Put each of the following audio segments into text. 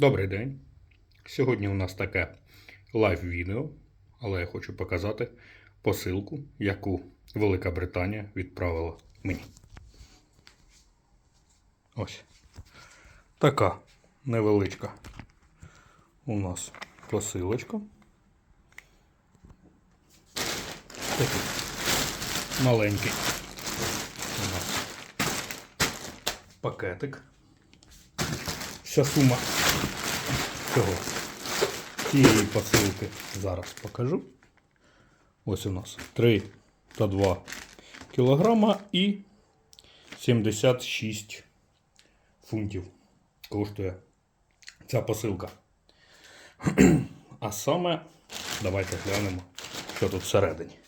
Добрий день. Сьогодні у нас таке лайв-відео, але я хочу показати посилку, яку Велика Британія відправила мені. Ось. Така невеличка у нас посилочка. Такий маленький у нас пакетик. Вся сума цього цієї посилки зараз покажу. Ось у нас 3 та 2 кілограма і 76 фунтів коштує ця посилка. А саме, давайте глянемо, що тут всередині.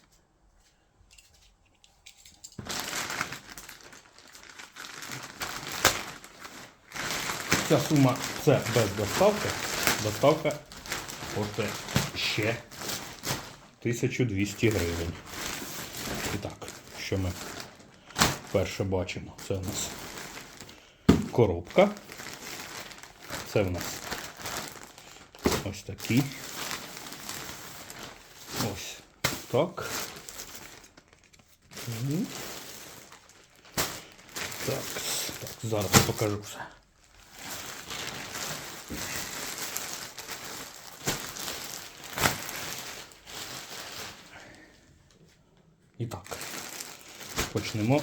Ця сума це без доставки. Доставка коштує ще 1200 гривень. І так, що ми перше бачимо? Це у нас коробка. Це в нас ось такі. Ось так. Так, так, зараз покажу все. І так, почнемо.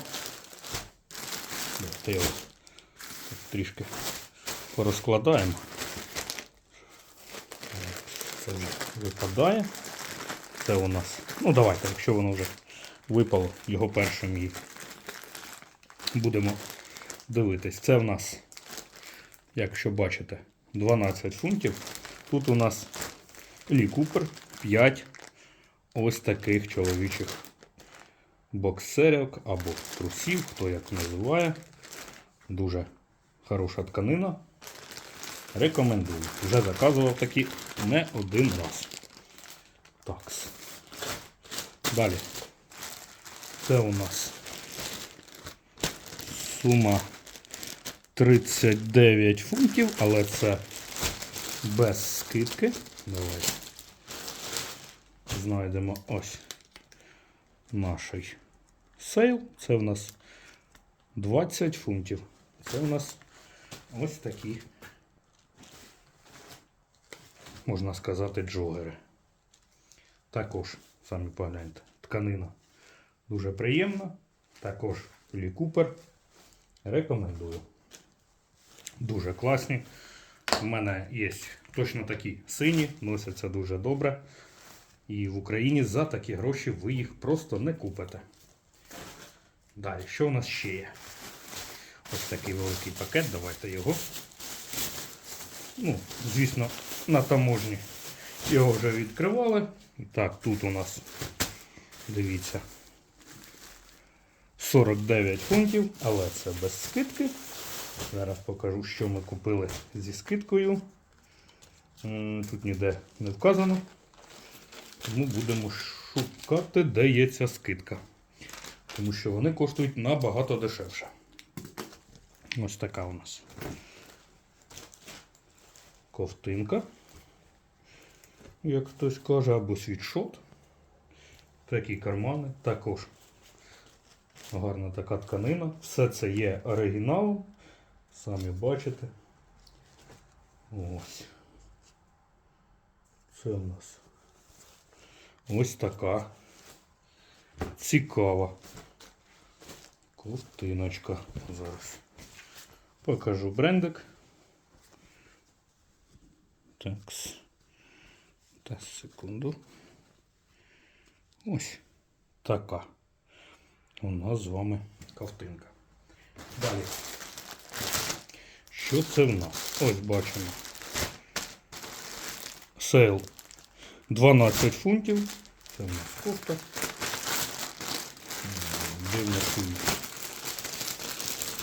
Давайте його трішки порозкладаємо. Це випадає. Це у нас. Ну давайте, якщо воно вже випало, його першим і будемо дивитись. Це в нас, якщо бачите, 12 фунтів. Тут у нас Лі Купер 5 ось таких чоловічих боксерок або трусів, хто як називає. Дуже хороша тканина. Рекомендую. Вже заказував такі не один раз. Так. Далі. Це у нас сума 39 фунтів, але це без скидки. Давайте знайдемо ось наш сейл. Це в нас 20 фунтів. Це у нас ось такі, можна сказати, джогери. Також, самі погляньте, тканина дуже приємна. Також Лі Купер. Рекомендую. Дуже класні. У мене є точно такі сині, носяться дуже добре. І в Україні за такі гроші ви їх просто не купите. Далі, що у нас ще є? Ось такий великий пакет, давайте його. Ну, звісно, на таможні його вже відкривали. І так, тут у нас, дивіться, 49 фунтів, але це без скидки. Зараз покажу, що ми купили зі скидкою. Тут ніде не вказано. Тому будемо шукати, де є ця скидка. Тому що вони коштують набагато дешевше. Ось така у нас ковтинка. Як хтось каже, або світшот. Такі кармани. Також гарна така тканина. Все це є оригіналом. Самі бачите. Ось. Це у нас ось така цікава ковтиночка. Зараз покажу брендик. Так. Та секунду. Ось така. У нас з вами ковтинка. Далі. Що це в нас? Ось бачимо. Сейл 12 фунтів. Це у нас кофта. Дивно собі.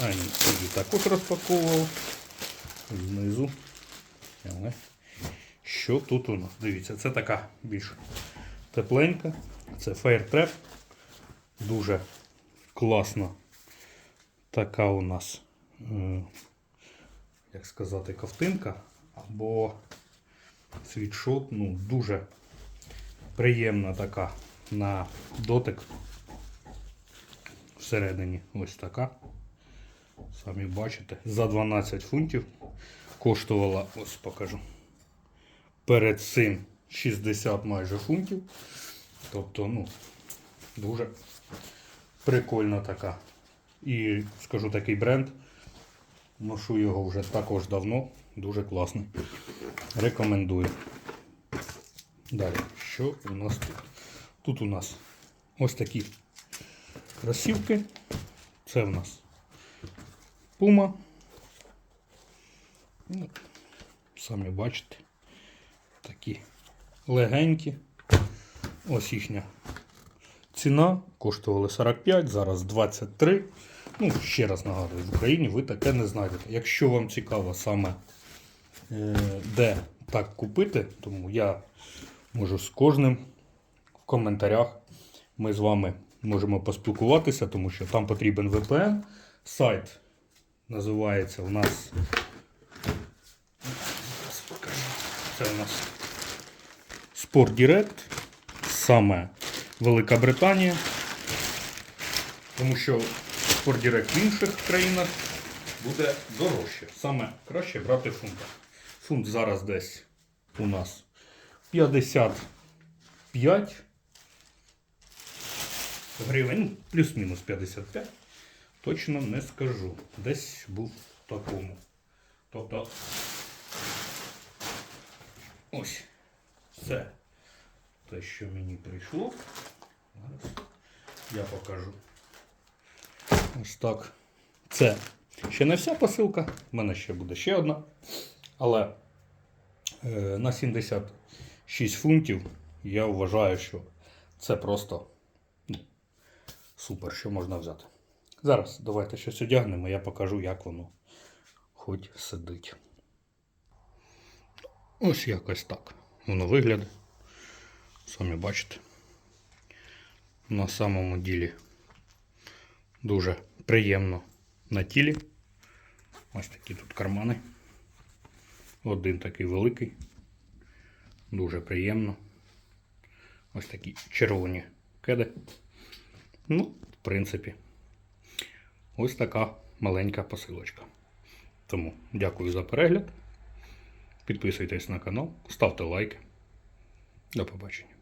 А, ні, тоді також розпаковував. Знизу. Що тут у нас? Дивіться, це така більш тепленька. Це Fair Trap. Дуже класна така у нас, е, як сказати, ковтинка. або світшот. Ну, дуже приємна така на дотик. Всередині ось така. Самі бачите, за 12 фунтів коштувала, ось покажу. Перед цим 60 майже фунтів. Тобто, ну, дуже прикольна така. І скажу такий бренд. Ношу його вже також давно. Дуже класний. Рекомендую. Далі, що у нас тут? Тут у нас ось такі кросівки. Це в нас Puma. Ну, самі бачите. Такі легенькі. Ось їхня ціна. Коштували 45, зараз 23. Ну, ще раз нагадую, в Україні ви таке не знайдете. Якщо вам цікаво саме де так купити, тому я можу з кожним в коментарях ми з вами можемо поспілкуватися, тому що там потрібен VPN. Сайт називається у нас. Це у нас Sport Direct, саме Велика Британія. Тому що Sport Direct в інших країнах буде дорожче. Саме краще брати фунта. Фунт зараз десь у нас 55 гривень, ну, плюс-мінус 55. Точно не скажу. Десь був в такому. Тобто ось це те, що мені прийшло. Зараз я покажу. Ось так. Це ще не вся посилка. У мене ще буде ще одна. Але е, на 76 фунтів я вважаю, що це просто ну, супер, що можна взяти. Зараз давайте щось одягнемо, я покажу, як воно хоч сидить. Ось якось так. Воно виглядає. Самі бачите. На самому ділі дуже приємно на тілі. Ось такі тут кармани. Один такий великий. Дуже приємно. Ось такі червоні кеди. Ну, в принципі, ось така маленька посилочка. Тому дякую за перегляд. Підписуйтесь на канал, ставте лайки. До побачення.